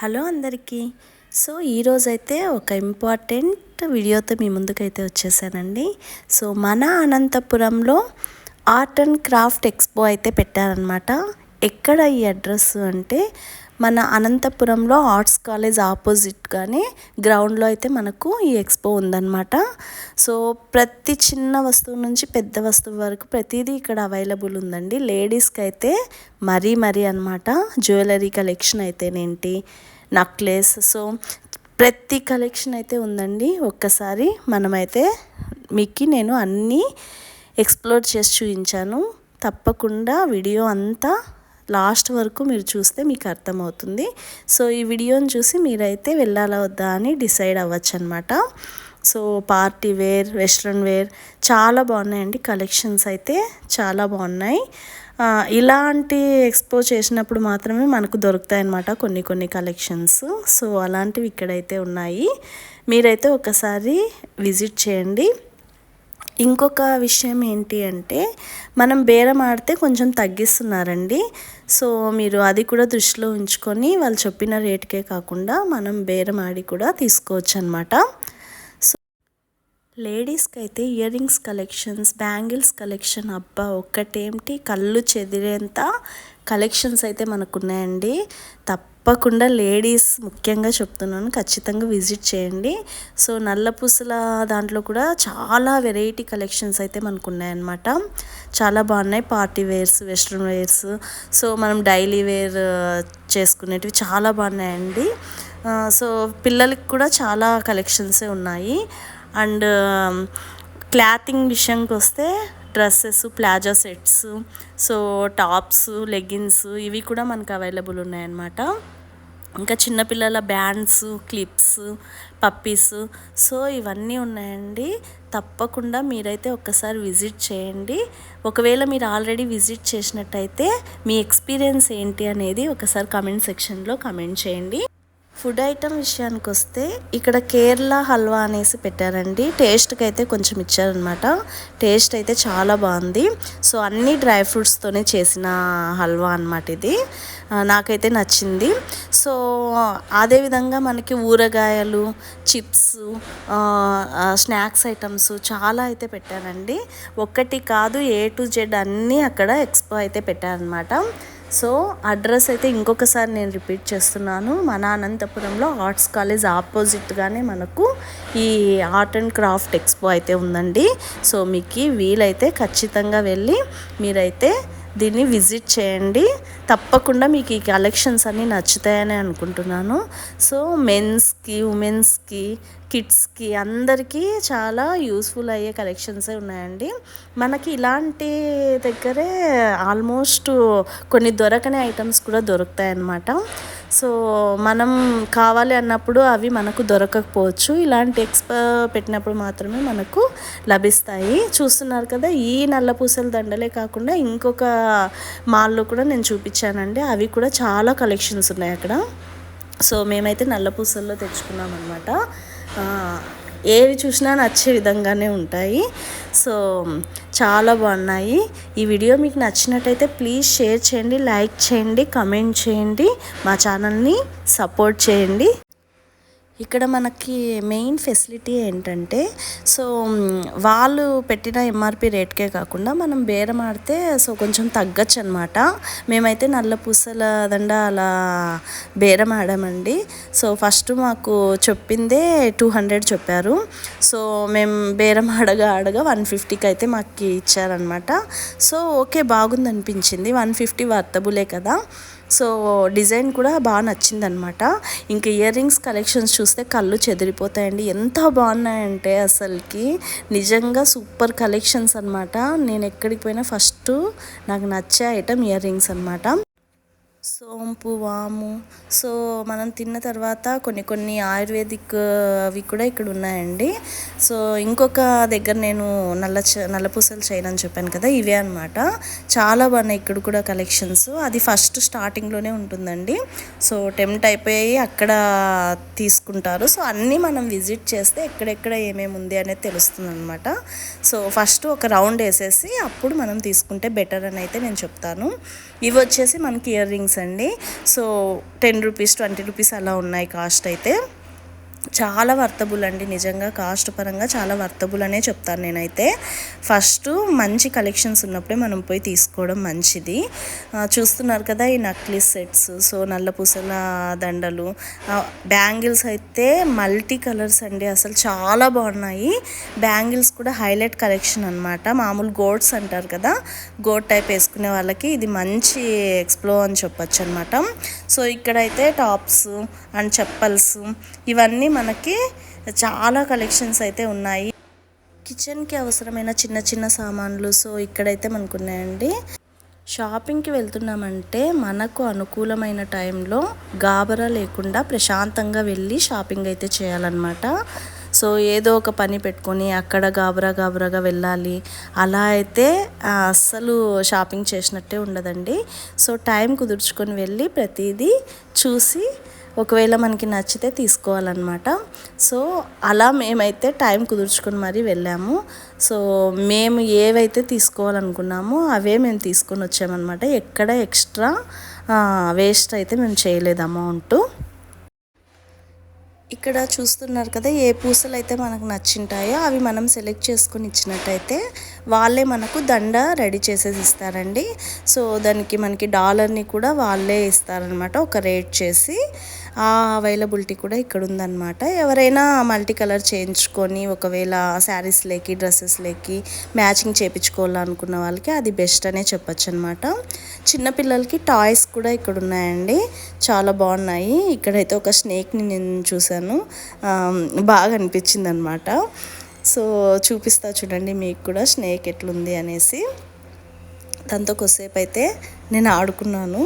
Hello అందరికీ. So ఈరోజైతే ఒక ఇంపార్టెంట్ వీడియోతో మీ ముందుకైతే వచ్చేసానండి. సో మన అనంతపురంలో ఆర్ట్ అండ్ క్రాఫ్ట్ ఎక్స్పో అయితే పెట్టారనమాట ఎక్కడ ఈ అడ్రస్ అంటే మన అనంతపురంలో ఆర్ట్స్ కాలేజ్ ఆపోజిట్గానే గ్రౌండ్లో అయితే మనకు ఈ ఎక్స్పో ఉందన్నమాట. సో ప్రతి చిన్న వస్తువు నుంచి పెద్ద వస్తువు వరకు ప్రతిదీ ఇక్కడ అవైలబుల్ ఉందండి. లేడీస్కి అయితే మరీ మరీ అనమాట జ్యువెలరీ కలెక్షన్ అయితేనేంటి నక్లెస్ సో ప్రతి కలెక్షన్ అయితే ఉందండి. ఒక్కసారి మనమైతే మీకు నేను అన్నీ ఎక్స్ప్లోర్ చేసి చూపించాను తప్పకుండా వీడియో అంతా లాస్ట్ వరకు మీరు చూస్తే మీకు అర్థమవుతుంది. సో ఈ వీడియోని చూసి మీరైతే వెళ్ళాలా వద్దా అని డిసైడ్ అవ్వచ్చు అనమాట so party wear western wear చాలా బాగున్నాయండి. కలెక్షన్స్ అయితే చాలా బాగున్నాయి. ఇలాంటి ఎక్స్పో చేసినప్పుడు మాత్రమే మనకు దొరుకుతాయన్నమాట కొన్ని కొన్ని కలెక్షన్స్. సో అలాంటివి ఇక్కడైతే ఉన్నాయి. మీరైతే ఒకసారి విజిట్ చేయండి. ఇంకొక విషయం ఏంటి అంటే మనం బేరం ఆడితే కొంచెం తగ్గిస్తున్నారండి. సో మీరు అది కూడా దృష్టిలో ఉంచుకొని వాళ్ళు చెప్పిన రేట్కే కాకుండా మనం బేరం ఆడి కూడా తీసుకోవచ్చు అనమాట సో లేడీస్కి అయితే ear rings collections bangles collection అబ్బా ఒక్కటేమిటి? కళ్ళు చెదిరేంత కలెక్షన్స్ అయితే మనకు ఉన్నాయండి తప్పకుండా లేడీస్ ముఖ్యంగా చెప్తున్నాను ఖచ్చితంగా విజిట్ చేయండి. సో నల్ల పూసల దాంట్లో కూడా చాలా వెరైటీ కలెక్షన్స్ అయితే మనకు ఉన్నాయన్నమాట చాలా బాగున్నాయి party wears western wears. So మనం డైలీ వేర్ చేసుకునేటివి చాలా బాగున్నాయండి. సో పిల్లలకి కూడా చాలా కలెక్షన్సే ఉన్నాయి. అండ్ క్లాతింగ్ విషయంకి వస్తే dresses palazzo sets so tops leggings ఇవి కూడా మనకు అవైలబుల్ ఉన్నాయన్నమాట. ఇంకా చిన్నపిల్లల బ్యాండ్స్ క్లిప్స్ పప్పీస్. సో ఇవన్నీ ఉన్నాయండి. తప్పకుండా మీరైతే ఒక్కసారి విజిట్ చేయండి. ఒకవేళ మీరు ఆల్రెడీ విజిట్ చేసినట్టయితే మీ ఎక్స్పీరియన్స్ ఏంటి అనేది ఒకసారి కమెంట్ సెక్షన్లో కమెంట్ చేయండి. ఫుడ్ ఐటమ్ విషయానికి వస్తే ఇక్కడ కేరళ హల్వా అనేసి పెట్టారండి. టేస్ట్కి అయితే కొంచెం ఇచ్చారనమాట టేస్ట్ అయితే చాలా బాగుంది. సో అన్ని డ్రై ఫ్రూట్స్తోనే చేసిన హల్వా అనమాట ఇది. నాకైతే నచ్చింది. సో అదేవిధంగా మనకి ఊరగాయలు చిప్స్ స్నాక్స్ ఐటమ్స్ చాలా అయితే పెట్టారండి ఒక్కటి కాదు ఏ టు జెడ్ అన్నీ అక్కడ ఎక్స్పో అయితే పెట్టారనమాట సో అడ్రస్ అయితే ఇంకొకసారి నేను రిపీట్ చేస్తున్నాను. మన అనంతపురంలో ఆర్ట్స్ కాలేజ్ ఆపోజిట్గానే మనకు ఈ ఆర్ట్ అండ్ క్రాఫ్ట్ ఎక్స్పో అయితే ఉందండి. సో మీకు వీలైతే ఖచ్చితంగా వెళ్ళి మీరైతే దీన్ని విజిట్ చేయండి. తప్పకుండా మీకు ఈ కలెక్షన్స్ అన్నీ నచ్చుతాయని అనుకుంటున్నాను. సో మెన్స్కి ఉమెన్స్కి కిడ్స్కి అందరికీ చాలా యూస్ఫుల్ అయ్యే కలెక్షన్సే ఉన్నాయండి. మనకి ఇలాంటి దగ్గరే ఆల్మోస్ట్ కొన్ని దొరకని ఐటమ్స్ కూడా దొరుకుతాయి అన్నమాట సో మనం కావాలి అన్నప్పుడు అవి మనకు దొరకకపోవచ్చు. ఇలాంటి ఎక్స్పో పెట్టినప్పుడు మాత్రమే మనకు లభిస్తాయి. చూస్తున్నారు కదా ఈ నల్ల పూసల దండలే కాకుండా ఇంకొక మాల్లో కూడా నేను చూపించానండి. అవి కూడా చాలా కలెక్షన్స్ ఉన్నాయి అక్కడ. సో మేమైతే నల్ల పూసల్లో తెచ్చుకున్నాం అనమాట ఏవి చూసినా నచ్చే విధంగానే ఉంటాయి. సో చాలా బాగున్నాయి. ఈ వీడియో మీకు నచ్చినట్టయితే ప్లీజ్ షేర్ చేయండి లైక్ చేయండి కమెంట్ చేయండి. మా ఛానల్ని సపోర్ట్ చేయండి. ఇక్కడ మనకి మెయిన్ ఫెసిలిటీ ఏంటంటే సో వాళ్ళు పెట్టిన ఎంఆర్పి రేట్కే కాకుండా మనం బేరం ఆడితే సో కొంచెం తగ్గచ్చు అనమాట మేమైతే నల్ల పూసల దండ అలా బేరం ఆడామండి. సో ఫస్ట్ మాకు చెప్పిందే టూ హండ్రెడ్ చెప్పారు. సో మేము బేరం ఆడగా ఆడగా వన్ ఫిఫ్టీకి అయితే మాకు ఇచ్చారనమాట. సో ఓకే బాగుంది అనిపించింది వన్ ఫిఫ్టీ వర్తబులే కదా. సో డిజైన్ కూడా బాగా నచ్చిందనమాట ఇంకా ఇయర్ రింగ్స్ కలెక్షన్స్ చూస్తే కళ్ళు చెదిరిపోతాయండి. ఎంత బాగున్నాయంటే అసలుకి. నిజంగా సూపర్ కలెక్షన్స్ అనమాట నేను ఎక్కడికి పోయినా ఫస్ట్ నాకు నచ్చే ఐటమ్ ఇయర్ రింగ్స్ అనమాట సోంపు వాము. సో మనం తిన్న తర్వాత కొన్ని కొన్ని ఆయుర్వేదిక్ అవి కూడా ఇక్కడ ఉన్నాయండి. సో ఇంకొక దగ్గర నేను నల్ల నల్లపూసలు చైన్ అని చెప్పాను కదా ఇవే అనమాట చాలా బాగున్నాయి ఇక్కడ కూడా కలెక్షన్స్. అది ఫస్ట్ స్టార్టింగ్లోనే ఉంటుందండి. సో టెంప్ట్ అయిపోయి అక్కడ తీసుకుంటారు. సో అన్నీ మనం విజిట్ చేస్తే ఎక్కడెక్కడ ఏమేమి ఉంది అనేది తెలుస్తుంది అనమాట సో ఫస్ట్ ఒక రౌండ్ వేసేసి అప్పుడు మనం తీసుకుంటే బెటర్ అని అయితే నేను చెప్తాను. ఇవి వచ్చేసి మనకి ఇయర్ రింగ్స్ అండి. So ten rupees twenty rupees అలా ఉన్నాయి కాస్ట్ అయితే. చాలా వర్తబుల్ అండి. నిజంగా కాస్ట్ పరంగా చాలా వర్తబుల్ అనే చెప్తాను నేనైతే. ఫస్ట్ మంచి కలెక్షన్స్ ఉన్నప్పుడే మనం పోయి తీసుకోవడం మంచిది. చూస్తున్నారు కదా ఈ నక్లీస్ సెట్స్. సో నల్ల పూసల దండలు. బ్యాంగిల్స్ అయితే మల్టీ కలర్స్ అండి. అసలు చాలా బాగున్నాయి. బ్యాంగిల్స్ కూడా హైలైట్ కలెక్షన్ అనమాట మామూలు గోడ్స్ అంటారు కదా. గోడ్ టైప్ వేసుకునే వాళ్ళకి ఇది మంచి ఎక్స్ప్లో అని చెప్పొచ్చు అనమాట సో ఇక్కడైతే టాప్స్ అండ్ చెప్పల్స్ ఇవన్నీ మనకి చాలా కలెక్షన్స్ అయితే ఉన్నాయి. కిచెన్కి అవసరమైన చిన్న చిన్న సామాన్లు సో ఇక్కడైతే మనకు ఉన్నాయండి షాపింగ్కి వెళ్తున్నామంటే మనకు అనుకూలమైన టైంలో గాబరా లేకుండా ప్రశాంతంగా వెళ్ళి షాపింగ్ అయితే చేయాలన్నమాట. సో ఏదో ఒక పని పెట్టుకొని అక్కడ గాబరా గాబరాగా వెళ్ళాలి. అలా అయితే అస్సలు షాపింగ్ చేసినట్టే ఉండదండి. సో టైం కుదుర్చుకొని వెళ్ళి ప్రతిదీ చూసి ఒకవేళ మనకి నచ్చితే తీసుకోవాలన్నమాట. సో అలా మేమైతే టైం కుదుర్చుకొని మరీ వెళ్ళాము. సో మేము ఏవైతే తీసుకోవాలనుకున్నామో అవే మేము తీసుకొని వచ్చామన్నమాట. ఎక్కడ ఎక్స్ట్రా వేస్ట్ అయితే మేము చేయలేదు అమౌంట్. ఇక్కడ చూస్తున్నారు కదా ఏ పూసలు అయితే మనకు నచ్చింటాయో అవి మనం సెలెక్ట్ చేసుకుని ఇచ్చినట్టయితే వాళ్ళే మనకు దండ రెడీ చేసేసి ఇస్తారండి. సో దానికి మనకి డాలర్ని కూడా వాళ్ళే ఇస్తారనమాట ఒక రేట్ చేసి. ఆ అవైలబిలిటీ కూడా ఇక్కడ ఉందన్నమాట ఎవరైనా మల్టీ కలర్ చేయించుకొని ఒకవేళ శారీస్ లేకి డ్రెస్సెస్ లేకి మ్యాచింగ్ చేయించుకోవాలనుకున్న వాళ్ళకి అది బెస్ట్ అనే చెప్పచ్చు అనమాట చిన్నపిల్లలకి టాయ్స్ కూడా ఇక్కడ ఉన్నాయండి చాలా బాగున్నాయి. ఇక్కడైతే ఒక స్నేక్ని నేను చూశాను. బాగా అనిపించింది అనమాట సో చూపిస్తా చూడండి మీకు కూడా స్నేక్ ఎట్లుంది అనేసి. దాంతో కొద్దిసేపు అయితే నేను ఆడుకున్నాను.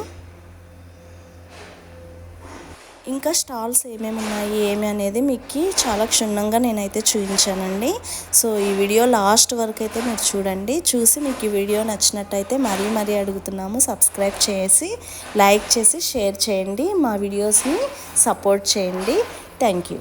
ఇంకా స్టాల్స్ ఏమేమి ఉన్నాయి ఏమి అనేది మీకు చాలా క్షుణ్ణంగా నేనైతే చూపించానండి. సో ఈ వీడియో లాస్ట్ వరకు అయితే మీరు చూడండి. చూసి మీకు ఈ వీడియో నచ్చినట్టయితే మరీ మరీ అడుగుతున్నాము. సబ్స్క్రైబ్ చేసి లైక్ చేసి షేర్ చేయండి. మా వీడియోస్ని సపోర్ట్ చేయండి. Thank you.